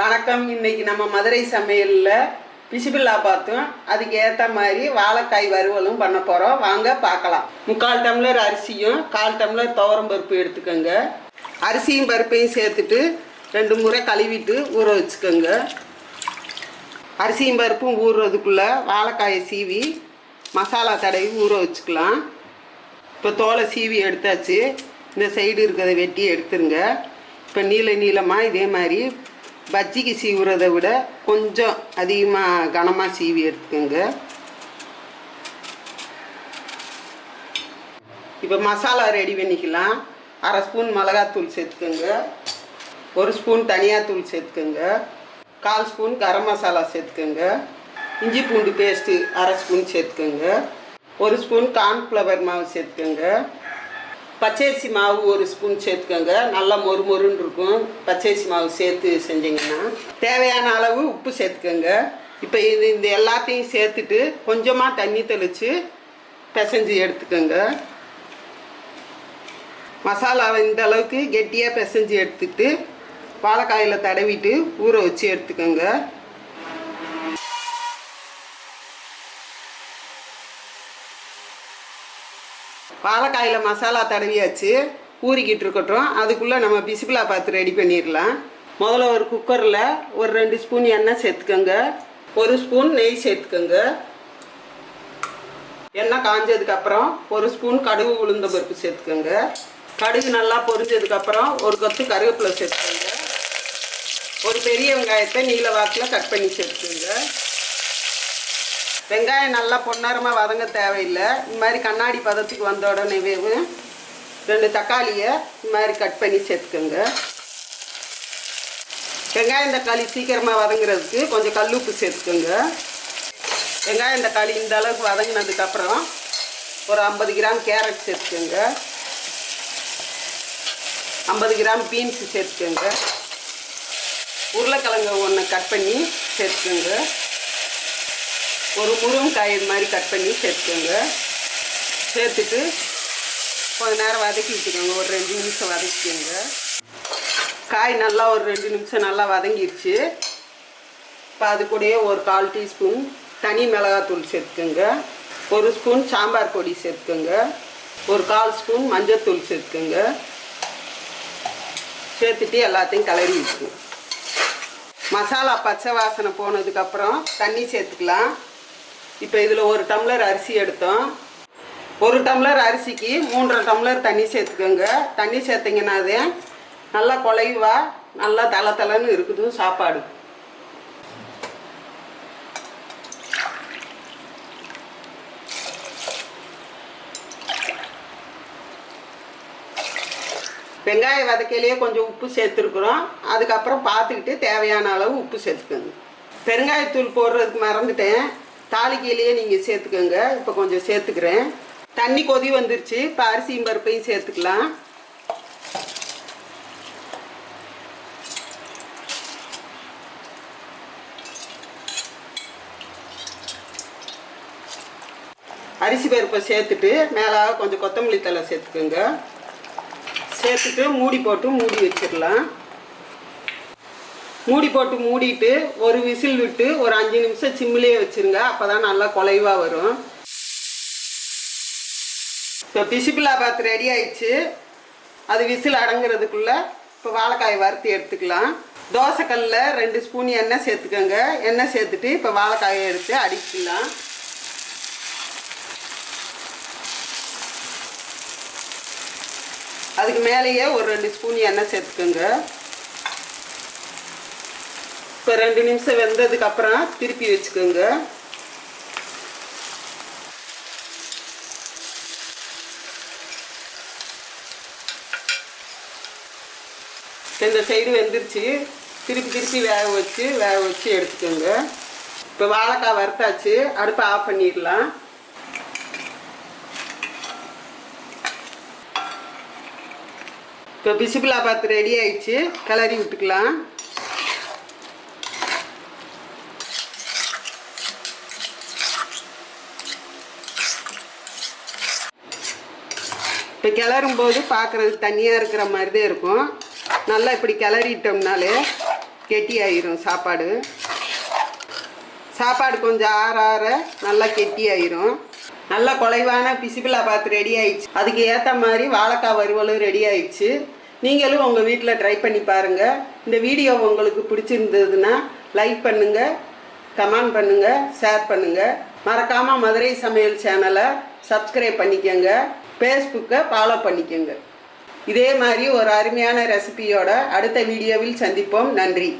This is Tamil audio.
வணக்கம். இன்னைக்கு நம்ம மதுரை சமையலில் பிசிபில்லா பார்த்தோம் அதுக்கு ஏற்ற மாதிரி வாழைக்காய் வறுவலும் பண்ண போகிறோம் வாங்க பார்க்கலாம். முக்கால் டம்ளர் அரிசியும் கால் டம்ளர் துவரம் பருப்பு எடுத்துக்கோங்க. அரிசியும் பருப்பையும் சேர்த்துட்டு ரெண்டு முறை கழுவிட்டு ஊற வச்சுக்கோங்க. அரிசியும் பருப்பும் ஊறுறதுக்குள்ளே வாழைக்காயை சீவி மசாலா தடவி ஊற வச்சுக்கலாம். இப்போ தோலை சீவி எடுத்தாச்சு. இந்த சைடு இருக்கிறத வெட்டி எடுத்துருங்க. இப்போ நீள நீளமாக இதே மாதிரி பஜ்ஜிக்கு சீவுறதை விட கொஞ்சம் அதிகமாக கனமாக சீவி எடுத்துக்கோங்க. இப்போ மசாலா ரெடி பண்ணிக்கலாம். அரை ஸ்பூன் மிளகாத்தூள் சேர்த்துக்கோங்க. ஒரு ஸ்பூன் தனியாத்தூள் சேர்த்துக்கோங்க. கால் ஸ்பூன் கரம் மசாலா சேர்த்துக்கோங்க. இஞ்சி பூண்டு பேஸ்ட்டு அரை ஸ்பூன் சேர்த்துக்கோங்க. ஒரு ஸ்பூன் கார்ன்ஃப்ளவர் மாவு சேர்த்துக்கோங்க. பச்சரிசி மாவு ஒரு ஸ்பூன் சேர்த்துக்கோங்க. நல்லா மொறு மொறுன்னு இருக்கும். பச்சரிசி மாவு சேர்த்து செஞ்சீங்கன்னா தேவையான அளவு உப்பு சேர்த்துக்கோங்க. இப்போ இது இந்த எல்லாத்தையும் சேர்த்துட்டு கொஞ்சமாக தண்ணி தெளித்து பிசைஞ்சு எடுத்துக்கோங்க. மசாலாவை இந்த அளவுக்கு கெட்டியாக பிசைஞ்சு எடுத்துட்டு வாழைக்காயில் தடவிட்டு ஊற வச்சு எடுத்துக்கோங்க. வாழைக்காயில் மசாலா தடவியாச்சு. ஊறிக்கிட்டு இருக்கட்டும். அதுக்குள்ளே நம்ம பிசிபிளா பார்த்து ரெடி பண்ணிடலாம் முதல்ல ஒரு குக்கரில் ஒரு ரெண்டு ஸ்பூன் எண்ணெய் சேர்த்துக்கோங்க. ஒரு ஸ்பூன் நெய் சேர்த்துக்கோங்க. எண்ணெய் காஞ்சதுக்கப்புறம் ஒரு ஸ்பூன் கடுகு உளுந்த பருப்பு சேர்த்துக்கோங்க. கடுகு நல்லா பொரிஞ்சதுக்கப்புறம் ஒரு கொத்து கருவேப்பிலை சேர்த்துக்கோங்க. ஒரு பெரிய வெங்காயத்தை நீல வாக்கில் கட் பண்ணி சேர்த்துக்கோங்க. வெங்காயம் நல்லா பொன்னரமாக வதங்க தேவையில்லை. இந்த மாதிரி கண்ணாடி பதத்துக்கு வந்த உடனே ரெண்டு தக்காளியை இந்த மாதிரி கட் பண்ணி சேர்த்துக்கோங்க. வெங்காயம் தக்காளி சீக்கிரமாக வதங்குறதுக்கு கொஞ்சம் கல்லுப்பு சேர்த்துக்கோங்க. வெங்காயம் தக்காளி இந்த அளவுக்கு வதங்கினதுக்கப்புறம் ஒரு ஐம்பது கிராம் கேரட் சேர்த்துக்கோங்க. ஐம்பது கிராம் பீன்ஸ் சேர்த்துக்கோங்க. உருளைக்கிழங்கு ஒன்று கட் பண்ணி சேர்த்துக்கோங்க. ஒரு முருங்கைக்காய் இது மாதிரி கட் பண்ணி சேர்த்துக்கோங்க. சேர்த்துட்டு கொஞ்ச நேரம் வதக்கி விட்டுக்கோங்க. ஒரு ரெண்டு நிமிஷம் வதக்கிக்கோங்க. காய் நல்லா ஒரு ரெண்டு நிமிஷம் நல்லா வதங்கிடுச்சு இப்போ அது கூடயே ஒரு கால் டீஸ்பூன் தனி மிளகாத்தூள் சேர்த்துக்கோங்க. ஒரு ஸ்பூன் சாம்பார் பொடி சேர்த்துக்கோங்க. ஒரு கால் ஸ்பூன் மஞ்சத்தூள் சேர்த்துக்கோங்க. சேர்த்துட்டு எல்லாத்தையும் கிளறி வச்சுக்கோங்க மசாலா பச்சை வாசனை போனதுக்கப்புறம் தண்ணி சேர்த்துக்கலாம். இப்போ இதில் ஒரு டம்ளர் அரிசி எடுத்தோம். ஒரு டம்ளர் அரிசிக்கு மூன்றரை டம்ளர் தண்ணி சேர்த்துக்கோங்க. தண்ணி சேர்த்திங்கன்னாதே நல்லா குலைவா நல்லா தலை தலைன்னு இருக்குது சாப்பாடு. வெங்காய வதக்கையிலேயே கொஞ்சம் உப்பு சேர்த்துருக்குறோம். அதுக்கப்புறம் பார்த்துக்கிட்டு தேவையான அளவு உப்பு சேர்த்துக்கோங்க. பெருங்காயத்தூள் போடுறதுக்கு மறந்துட்டேன். தாளிக்கையிலேயே நீங்கள் சேர்த்துக்கோங்க. இப்போ கொஞ்சம் சேர்த்துக்கிறேன். தண்ணி கொதி வந்துருச்சு. இப்போ அரிசியும் பருப்பையும் சேர்த்துக்கலாம். அரிசி பருப்பை சேர்த்துட்டு மேலே கொஞ்சம் கொத்தமல்லி தலை சேர்த்துக்கோங்க. சேர்த்துட்டு மூடி போட்டு மூடி வச்சிடலாம். மூடி போட்டு மூடிட்டு ஒரு விசில் விட்டு ஒரு அஞ்சு நிமிஷம் சிம்மிலேயே வச்சுருங்க. அப்போ தான் நல்லா குலைவாக வரும். இப்போ பிசிபிளா பாத்து ரெடி ஆயிடுச்சு. அது விசில் அடங்குறதுக்குள்ளே இப்போ வாழைக்காய் வறுத்து எடுத்துக்கலாம். தோசைக்கல்லில் ரெண்டு ஸ்பூன் எண்ணெய் சேர்த்துக்கோங்க. எண்ணெய் சேர்த்துட்டு இப்போ வாழைக்காயை எடுத்து அடிக்கலாம். அதுக்கு மேலேயே ஒரு ரெண்டு ஸ்பூன் எண்ணெய் சேர்த்துக்கோங்க. இப்போ ரெண்டு நிமிஷம் வெந்ததுக்கு அப்புறம் திருப்பி வச்சுக்கோங்க. இந்த சைடு வெந்துருச்சு. திருப்பி திருப்பி வேக வச்சு வேக வச்சு எடுத்துக்கோங்க. இப்போ வாழைக்காய் வறுத்தாச்சு. அடுப்பை ஆஃப் பண்ணிடலாம். இப்போ பிசிபிளா பாத்து ரெடி ஆயிடுச்சு. கிளறி விட்டுக்கலாம். இப்போ கிளறும் போது பார்க்குறதுக்கு தண்ணியாக இருக்கிற மாதிரி தான் இருக்கும். நல்லா இப்படி கிளறிட்டோம்னாலே கெட்டியாயிரும் சாப்பாடு. சாப்பாடு கொஞ்சம் ஆற ஆற நல்லா கெட்டியாயிரும். நல்லா குலைவான பிசிபிளா பார்த்து ரெடி ஆயிடுச்சு. அதுக்கு ஏற்ற மாதிரி வாழைக்காய் வறுவலும் ரெடி ஆயிடுச்சு. நீங்களும் உங்கள் வீட்டில் ட்ரை பண்ணி பாருங்கள் இந்த வீடியோ உங்களுக்கு பிடிச்சிருந்ததுன்னா லைக் பண்ணுங்கள் கமெண்ட் பண்ணுங்கள் ஷேர் பண்ணுங்கள் மறக்காமல் மதுரை சமையல் சேனலை சப்ஸ்கிரைப் பண்ணிக்கோங்க. ஃபேஸ்புக்கை ஃபாலோ பண்ணிக்கோங்க. இதே மாதிரி ஒரு அருமையான ரெசிபியோட அடுத்த வீடியோவில் சந்திப்போம். நன்றி.